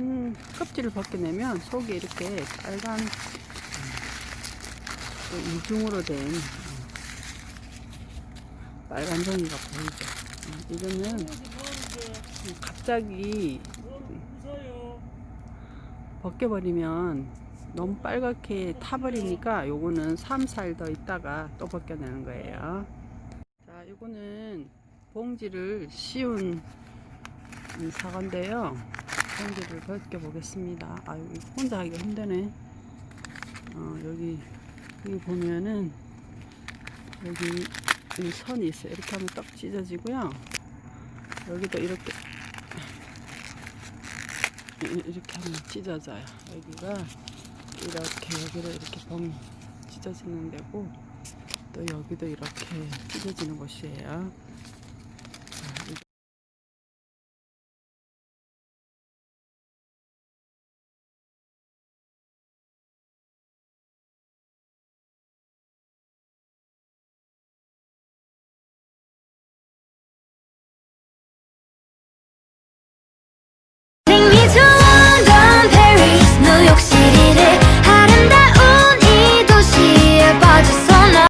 이거는 껍질을 벗겨내면 속에 이렇게 빨간 음, 또 이중으로 된 음, 빨간 종이가 보이죠. 음, 이거는 갑자기 벗겨버리면 너무 빨갛게 타버리니까 요거는 3, 4일 더 있다가 또 벗겨내는 거예요. 자, 요거는 봉지를 씌운 이 사과인데요. 봉지를 벗겨보겠습니다. 아, 여기 혼자 하기가 힘드네. 어, 여기, 여기 보면은 여기 이 선이 있어요. 이렇게 하면 딱 찢어지고요. 여기도 이렇게 이- 이렇게 하면 찢어져요. 여기가 이렇게 여기로 이렇게 봉 찢어지는 데고 또 여기도 이렇게 찢어지는 곳이에요.